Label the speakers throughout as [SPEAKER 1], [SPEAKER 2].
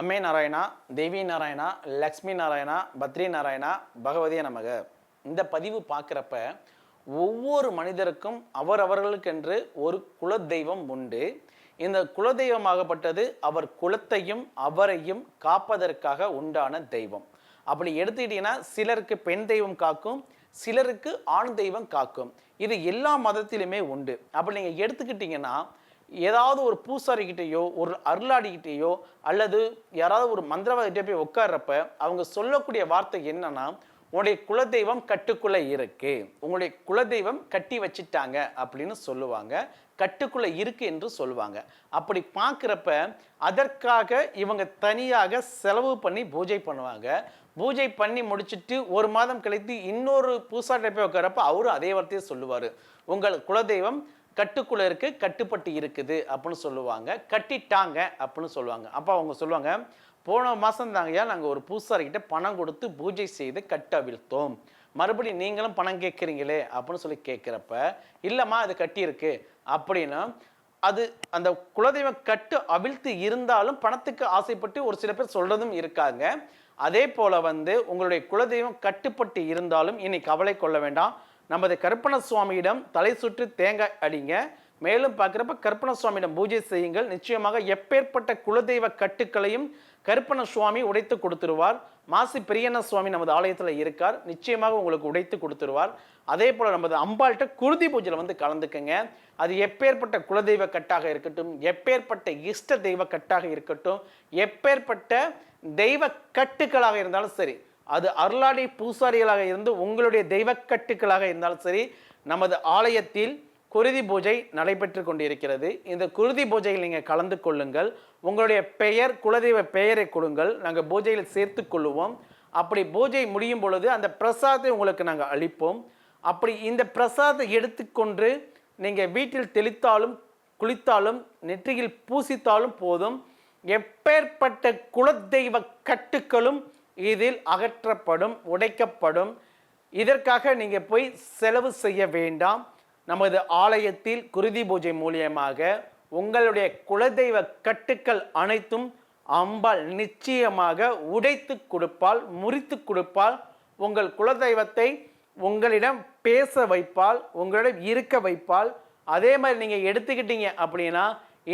[SPEAKER 1] அம்மே நாராயணா தேவி நாராயணா லக்ஷ்மி நாராயணா பத்ரி நாராயணா பகவதிய நமக. இந்த பதிவு பார்க்குறப்ப ஒவ்வொரு மனிதருக்கும் அவரவர்களுக்கென்று ஒரு குலதெய்வம் உண்டு. இந்த குலதெய்வமாகப்பட்டது அவர் குலத்தையும் அவரையும் காப்பதற்காக உண்டான தெய்வம். அப்படி எடுத்துக்கிட்டீங்கன்னா சிலருக்கு பெண் தெய்வம் காக்கும் சிலருக்கு ஆண் தெய்வம் காக்கும். இது எல்லா மதத்திலுமே உண்டு. அப்படி நீங்கள் எடுத்துக்கிட்டிங்கன்னா ஏதாவது ஒரு பூசாரிக்கிட்டேயோ ஒரு அருளாடிக்கிட்டேயோ அல்லது யாராவது ஒரு மந்திரவாதிகிட்டே போய் உட்கார்றப்ப அவங்க சொல்லக்கூடிய வார்த்தை என்னன்னா உங்களுடைய குலதெய்வம் கட்டுக்குள்ள இருக்கு. உங்களுடைய குலதெய்வம் கட்டி வச்சிட்டாங்க அப்படின்னு சொல்லுவாங்க. கட்டுக்குள்ள இருக்கு என்று சொல்லுவாங்க. அப்படி பார்க்குறப்ப அதற்காக இவங்க தனியாக செலவு பண்ணி பூஜை பண்ணுவாங்க. பூஜை பண்ணி முடிச்சுட்டு ஒரு மாதம் கழித்து இன்னொரு பூசாட்டை போய் உட்காரப்ப அவரும் அதே வார்த்தையை சொல்லுவார். உங்கள் குலதெய்வம் கட்டுக்குள்ள இருக்கு கட்டுப்பட்டு இருக்குது அப்படின்னு சொல்லுவாங்க. கட்டிட்டாங்க அப்படின்னு சொல்லுவாங்க. அப்போ அவங்க சொல்லுவாங்க போன மாதம் தாங்கய்யா நாங்கள் ஒரு பூசாரிக்கிட்ட பணம் கொடுத்து பூஜை செய்து கட்டவிழ்த்தோம் மறுபடியும் நீங்களும் பணம் கேட்குறீங்களே அப்படின்னு சொல்லி கேட்குறப்ப இல்லைம்மா அது கட்டியிருக்கு. அப்படின்னா அது அந்த குலதெய்வம் கட்டு அவிழ்த்து இருந்தாலும் பணத்துக்கு ஆசைப்பட்டு ஒரு சில பேர் சொல்கிறதும் இருக்காங்க. அதே போல் வந்து உங்களுடைய குலதெய்வம் கட்டுப்பட்டு இருந்தாலும் இனி கவலை கொள்ள வேண்டாம். நமது கற்பன சுவாமியிடம் தலை சுற்றி தேங்காய் அடிங்க. மேலும் பார்க்குறப்ப கற்பன சுவாமியிடம் பூஜை செய்யுங்கள். நிச்சயமாக எப்பேற்பட்ட குலதெய்வ கட்டுக்களையும் கருப்பண சுவாமி உடைத்து கொடுத்துருவார். மாசி பெரியண்ண சுவாமி நமது ஆலயத்தில் இருக்கார். நிச்சயமாக உங்களுக்கு உடைத்து கொடுத்துருவார். அதே போல் நமது அம்பாள்கிட்ட குருதி பூஜையில் வந்து கலந்துக்கங்க. அது எப்பேற்பட்ட குலதெய்வ கட்டாக இருக்கட்டும் எப்பேற்பட்ட இஷ்ட தெய்வ கட்டாக இருக்கட்டும் எப்பேற்பட்ட தெய்வ கட்டுக்களாக இருந்தாலும் சரி அது அருளாடி பூசாரிகளாக இருந்து உங்களுடைய தெய்வக்கட்டுக்களாக இருந்தாலும் சரி நமது ஆலயத்தில் குருதி பூஜை நடைபெற்று கொண்டிருக்கிறது. இந்த குருதி பூஜையில் நீங்கள் கலந்து கொள்ளுங்கள். உங்களுடைய பெயர் குலதெய்வ பெயரை கொடுங்கள். நாங்கள் பூஜையில் சேர்த்து கொள்ளுவோம். அப்படி பூஜை முடியும் பொழுது அந்த பிரசாதத்தை உங்களுக்கு நாங்கள் அளிப்போம். அப்படி இந்த பிரசாதத்தை எடுத்துக்கொண்டு நீங்கள் வீட்டில் தெளித்தாலும் குளித்தாலும் நெற்றியில் பூசித்தாலும் போதும். எப்பேற்பட்ட குலதெய்வ கட்டுக்களும் இதில் அகற்றப்படும் உடைக்கப்படும். இதற்காக நீங்கள் போய் செலவு செய்ய வேண்டாம். நமது ஆலயத்தில் குருதி பூஜை மூலியமாக உங்களுடைய குலதெய்வ கட்டுக்கள் அனைத்தும் அம்பாள் நிச்சயமாக உடைத்து கொடுப்பால் முறித்து கொடுப்பால் உங்கள் குலதெய்வத்தை உங்களிடம் பேச வைப்பால் உங்களிடம் இருக்க வைப்பால் அதே மாதிரி நீங்கள் எடுத்துக்கிட்டீங்க அப்படின்னா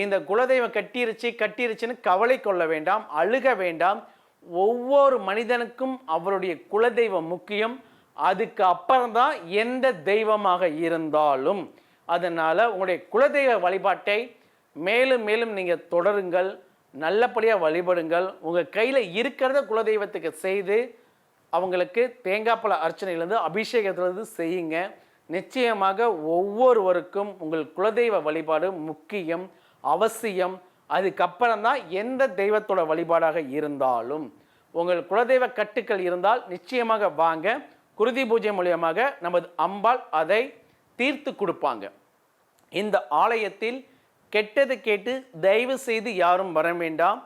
[SPEAKER 1] இந்த குலதெய்வம் கட்டிருச்சு கட்டிருச்சுன்னு கவலை கொள்ள வேண்டாம் அழுக வேண்டாம். ஒவ்வொரு மனிதனுக்கும் அவருடைய குலதெய்வம் முக்கியம். அதுக்கு அப்புறம்தான் எந்த தெய்வமாக இருந்தாலும் அதனால் உங்களுடைய குலதெய்வ வழிபாட்டை மேலும் மேலும் நீங்கள் தொடருங்கள். நல்லபடியாக வழிபடுங்கள். உங்கள் கையில் இருக்கிறத குலதெய்வத்துக்கு செய்து அவங்களுக்கு தேங்காய்ப்பழ அர்ச்சனையிலேருந்து அபிஷேகத்துலேருந்து செய்யுங்க. நிச்சயமாக ஒவ்வொருவருக்கும் உங்கள் குலதெய்வ வழிபாடு முக்கியம் அவசியம். அதுக்கப்புறம் தான் எந்த தெய்வத்தோட வழிபாடாக இருந்தாலும். உங்கள் குலதெய்வ கட்டுக்கள் இருந்தால் நிச்சயமாக வாங்க. குருதி பூஜை மூலியமாக நமது அம்பாள் அதை தீர்த்து கொடுப்பாங்க. இந்த ஆலயத்தில் கெட்டது கேட்டு தயவு செய்து யாரும் வர வேண்டாம்.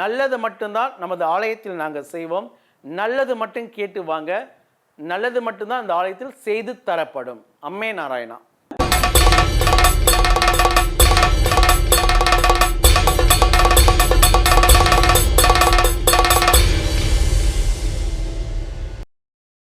[SPEAKER 1] நல்லது மட்டும்தான் நமது ஆலயத்தில் நாங்கள் செய்வோம். நல்லது மட்டும் கேட்டு வாங்க. நல்லது மட்டும்தான் இந்த ஆலயத்தில் செய்து தரப்படும். அம்மே நாராயணா.